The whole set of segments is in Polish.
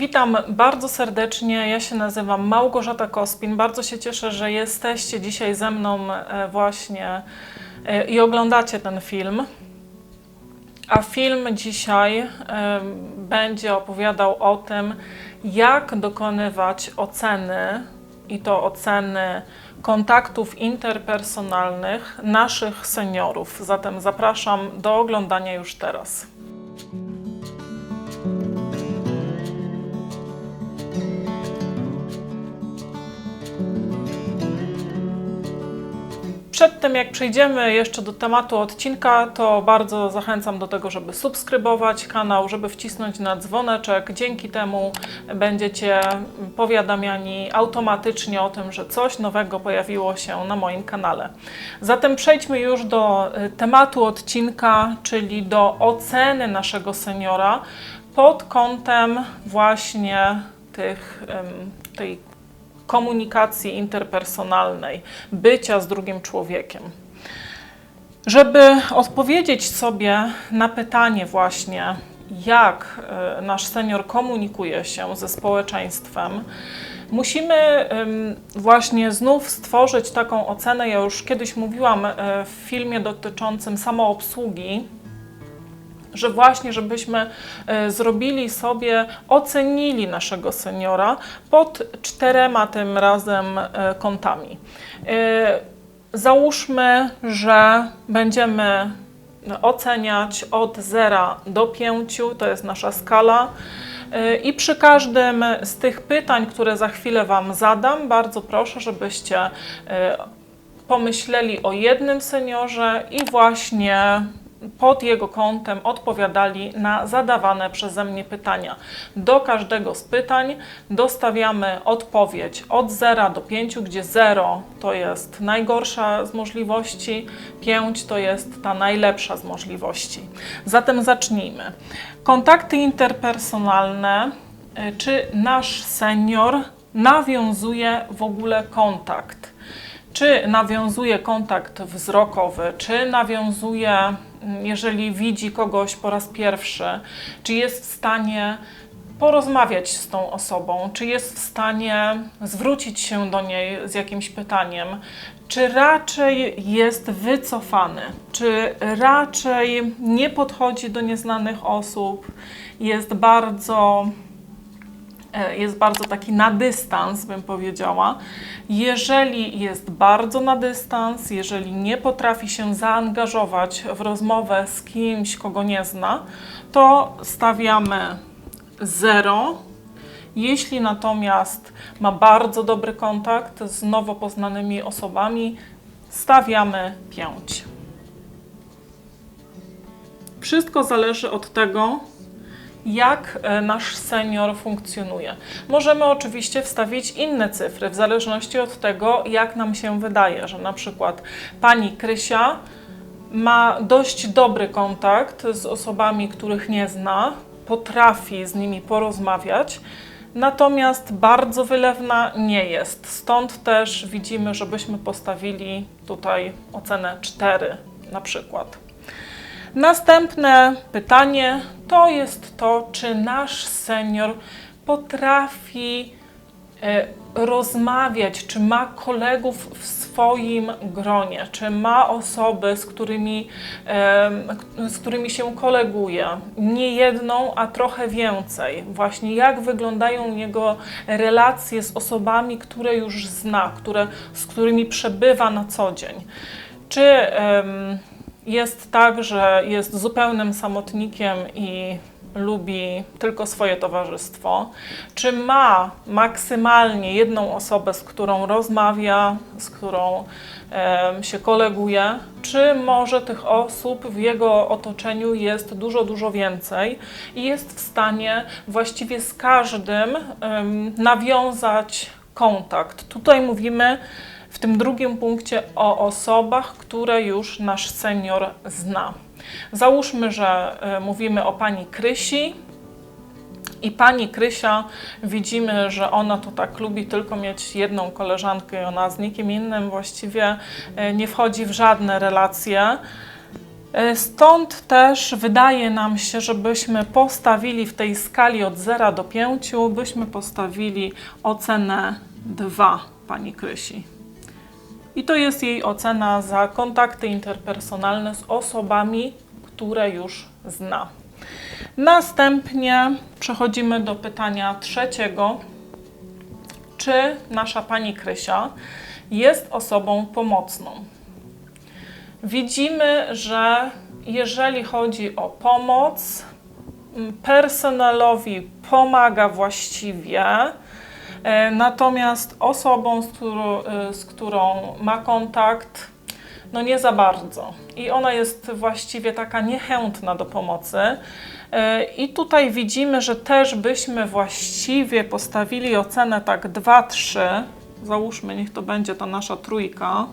Witam bardzo serdecznie. Ja się nazywam Małgorzata Kospin. Bardzo się cieszę, że jesteście dzisiaj ze mną e, właśnie e, i oglądacie ten film. A film dzisiaj e, będzie opowiadał o tym, jak dokonywać oceny i to oceny kontaktów interpersonalnych naszych seniorów. Zatem zapraszam do oglądania już teraz. Przed tym, jak przejdziemy jeszcze do tematu odcinka, to bardzo zachęcam do tego, żeby subskrybować kanał, żeby wcisnąć na dzwoneczek. Dzięki temu będziecie powiadamiani automatycznie o tym, że coś nowego pojawiło się na moim kanale. Zatem przejdźmy już do y, tematu odcinka, czyli do oceny naszego seniora pod kątem właśnie tych, tej komunikacji interpersonalnej, bycia z drugim człowiekiem. Żeby odpowiedzieć sobie na pytanie właśnie, jak e, nasz senior komunikuje się ze społeczeństwem, musimy właśnie znów stworzyć taką ocenę. Ja już kiedyś mówiłam e, w filmie dotyczącym samoobsługi, że właśnie, żebyśmy e, zrobili sobie, ocenili naszego seniora pod czterema tym razem e, kątami. E, Załóżmy, że będziemy oceniać od 0 do 5, to jest nasza skala. I przy każdym z tych pytań, które za chwilę Wam zadam, bardzo proszę, żebyście pomyśleli o jednym seniorze i właśnie pod jego kątem odpowiadali na zadawane przeze mnie pytania. Do każdego z pytań dostawiamy odpowiedź od 0 do 5, gdzie 0 to jest najgorsza z możliwości, 5 to jest ta najlepsza z możliwości. Zatem zacznijmy. Kontakty interpersonalne. Y, Czy nasz senior nawiązuje w ogóle kontakt? Czy nawiązuje kontakt wzrokowy, czy nawiązuje, mm, jeżeli widzi kogoś po raz pierwszy, czy jest w stanie porozmawiać z tą osobą, czy jest w stanie zwrócić się do niej z jakimś pytaniem, czy raczej jest wycofany, czy raczej nie podchodzi do nieznanych osób, jest bardzo jest bardzo taki na dystans, bym powiedziała. Jeżeli jest bardzo na dystans, jeżeli nie potrafi się zaangażować w rozmowę z kimś, kogo nie zna, to stawiamy 0. Jeśli natomiast ma bardzo dobry kontakt z nowo poznanymi osobami, stawiamy 5. Wszystko zależy od tego, jak e, nasz senior funkcjonuje. Możemy oczywiście wstawić inne cyfry w zależności od tego, jak nam się wydaje, że na przykład pani Krysia ma dość dobry kontakt z osobami, których nie zna, potrafi z nimi porozmawiać. Natomiast bardzo wylewna nie jest. Stąd też widzimy, żebyśmy postawili tutaj ocenę 4 na przykład. Następne pytanie to jest to, czy nasz senior potrafi e, rozmawiać, czy ma kolegów w swoim gronie, czy ma osoby, z którymi, z którymi się koleguje, nie jedną, a trochę więcej. Właśnie jak wyglądają jego relacje z osobami, które już zna, które, z którymi przebywa na co dzień. Czy jest tak, że jest zupełnym samotnikiem i lubi tylko swoje towarzystwo? Czy ma maksymalnie jedną osobę, z którą rozmawia, z którą em, się koleguje? Czy może tych osób w jego otoczeniu jest dużo, dużo więcej i jest w stanie właściwie z każdym em, nawiązać kontakt? Tutaj mówimy tym drugim punkcie o osobach, które już nasz senior zna. Załóżmy, że y, mówimy o pani Krysi. I pani Krysia, widzimy, że ona to tak lubi tylko mieć jedną koleżankę i ona z nikim innym właściwie y, nie wchodzi w żadne relacje. E, Stąd też wydaje nam się, żebyśmy postawili w tej skali od 0 do 5, byśmy postawili ocenę 2 pani Krysi. I to jest jej ocena za kontakty interpersonalne z osobami, które już zna. Następnie przechodzimy do pytania trzeciego. Czy nasza pani Krysia jest osobą pomocną? Widzimy, że jeżeli chodzi o pomoc, personelowi pomaga właściwie, natomiast osobą, z którą, e, z którą ma kontakt, no nie za bardzo. I ona jest właściwie taka niechętna do pomocy. E, I tutaj widzimy, że też byśmy właściwie postawili ocenę tak 2-3. Załóżmy, niech to będzie ta nasza trójka.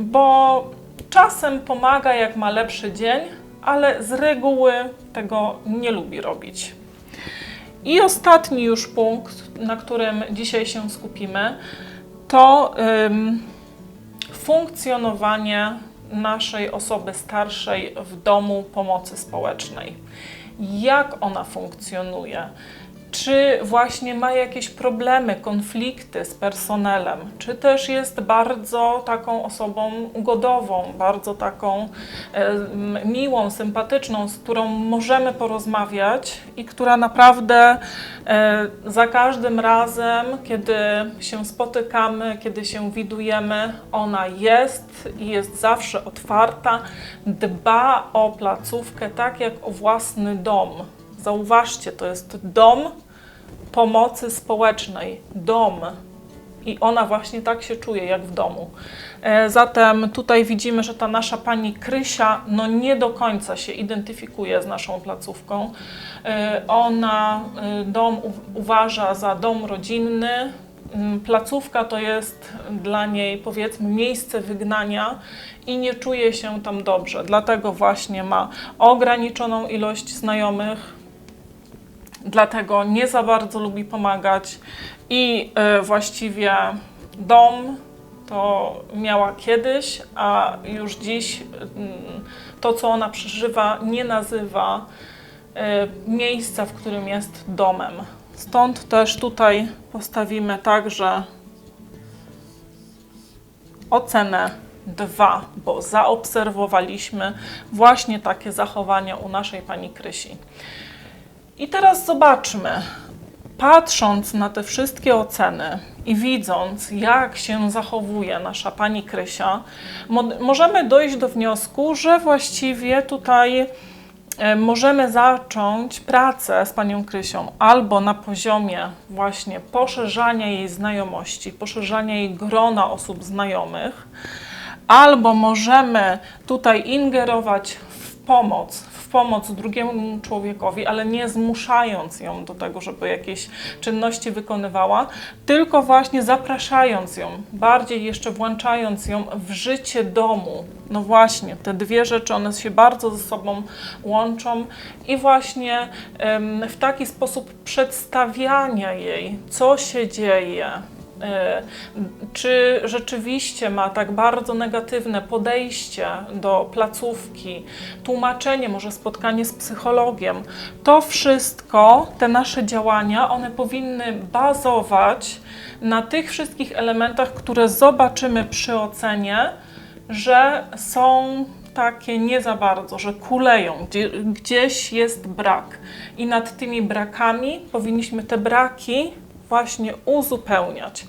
Bo czasem pomaga, jak ma lepszy dzień, ale z reguły tego nie lubi robić. I ostatni już punkt, na którym dzisiaj się skupimy, to ym, funkcjonowanie naszej osoby starszej w domu pomocy społecznej. Jak ona funkcjonuje? Czy właśnie ma jakieś problemy, konflikty z personelem? Czy też jest bardzo taką osobą ugodową, bardzo taką e, miłą, sympatyczną, z którą możemy porozmawiać i która naprawdę e, za każdym razem, kiedy się spotykamy, kiedy się widujemy, ona jest i jest zawsze otwarta, dba o placówkę tak jak o własny dom. Zauważcie, to jest dom pomocy społecznej, dom. I ona właśnie tak się czuje, jak w domu. E, Zatem tutaj widzimy, że ta nasza pani Krysia no nie do końca się identyfikuje z naszą placówką. E, Ona e, dom uważa za dom rodzinny. Mm, Placówka to jest dla niej powiedzmy miejsce wygnania i nie czuje się tam dobrze. Dlatego właśnie ma ograniczoną ilość znajomych, dlatego nie za bardzo lubi pomagać i y, właściwie dom to miała kiedyś, a już dziś mm, to, co ona przeżywa, nie nazywa y, miejsca, w którym jest domem. Stąd też tutaj postawimy także ocenę 2, bo zaobserwowaliśmy właśnie takie zachowania u naszej pani Krysi. I teraz zobaczmy, patrząc na te wszystkie oceny i widząc, jak się zachowuje nasza pani Krysia, mo- możemy dojść do wniosku, że właściwie tutaj e, możemy zacząć pracę z panią Krysią albo na poziomie właśnie poszerzania jej znajomości, poszerzania jej grona osób znajomych, albo możemy tutaj ingerować w pomoc, pomoc drugiemu człowiekowi, ale nie zmuszając ją do tego, żeby jakieś czynności wykonywała, tylko właśnie zapraszając ją, bardziej jeszcze włączając ją w życie domu. No właśnie, te dwie rzeczy, one się bardzo ze sobą łączą i właśnie w taki sposób przedstawiania jej, co się dzieje, Czy rzeczywiście ma tak bardzo negatywne podejście do placówki, tłumaczenie, może spotkanie z psychologiem? To wszystko, te nasze działania, one powinny bazować na tych wszystkich elementach, które zobaczymy przy ocenie, że są takie nie za bardzo, że kuleją, gdzie, gdzieś jest brak. I nad tymi brakami powinniśmy te braki właśnie uzupełniać.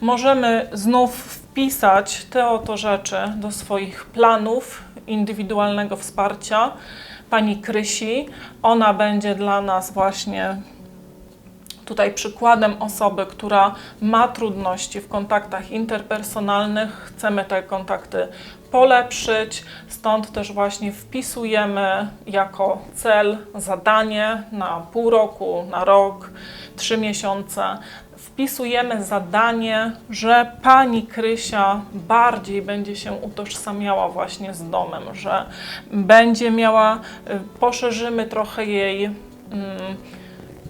Możemy znów wpisać te oto rzeczy do swoich planów indywidualnego wsparcia pani Krysi. Ona będzie dla nas właśnie tutaj przykładem osoby, która ma trudności w kontaktach interpersonalnych. Chcemy te kontakty polepszyć, stąd też właśnie wpisujemy jako cel zadanie na pół roku, na rok, trzy miesiące. Wpisujemy zadanie, że pani Krysia bardziej będzie się utożsamiała właśnie z domem, że będzie miała, y, poszerzymy trochę jej. mm,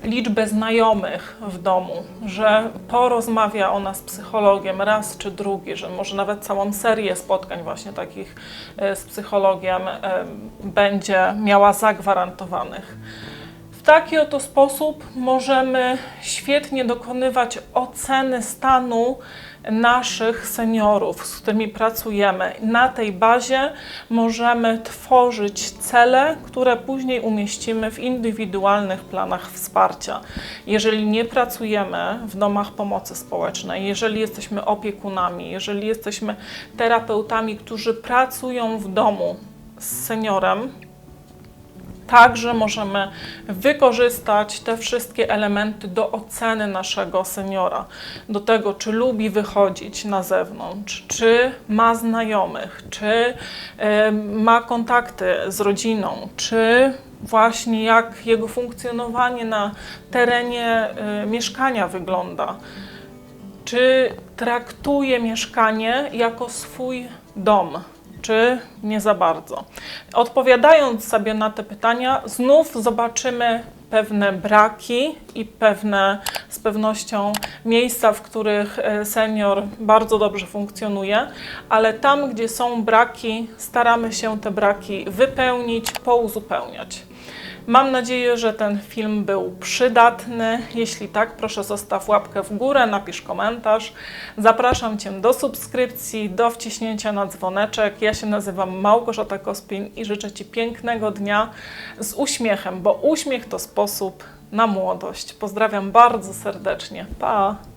liczbę znajomych w domu, że porozmawia ona z psychologiem raz czy drugi, że może nawet całą serię spotkań właśnie takich e, z psychologiem e, będzie miała zagwarantowanych. W taki oto sposób możemy świetnie dokonywać oceny stanu naszych seniorów, z którymi pracujemy. Na tej bazie możemy tworzyć cele, które później umieścimy w indywidualnych planach wsparcia. Jeżeli nie pracujemy w domach pomocy społecznej, jeżeli jesteśmy opiekunami, jeżeli jesteśmy terapeutami, którzy pracują w domu z seniorem, Także możemy wykorzystać te wszystkie elementy do oceny naszego seniora, do tego, czy lubi wychodzić na zewnątrz, czy ma znajomych, czy ma kontakty z rodziną, czy właśnie jak jego funkcjonowanie na terenie e, mieszkania wygląda. Czy traktuje mieszkanie jako swój dom, czy nie za bardzo. Odpowiadając sobie na te pytania, znów zobaczymy pewne braki i pewne z pewnością miejsca, w których e, senior bardzo dobrze funkcjonuje, ale tam, gdzie są braki, staramy się te braki wypełnić, pouzupełniać. Mam nadzieję, że ten film był przydatny. Jeśli tak, proszę zostaw łapkę w górę, napisz komentarz. Zapraszam Cię do subskrypcji, do wciśnięcia na dzwoneczek. Ja się nazywam Małgorzata Kospin i życzę Ci pięknego dnia z uśmiechem, bo uśmiech to sposób na młodość. Pozdrawiam bardzo serdecznie. Pa!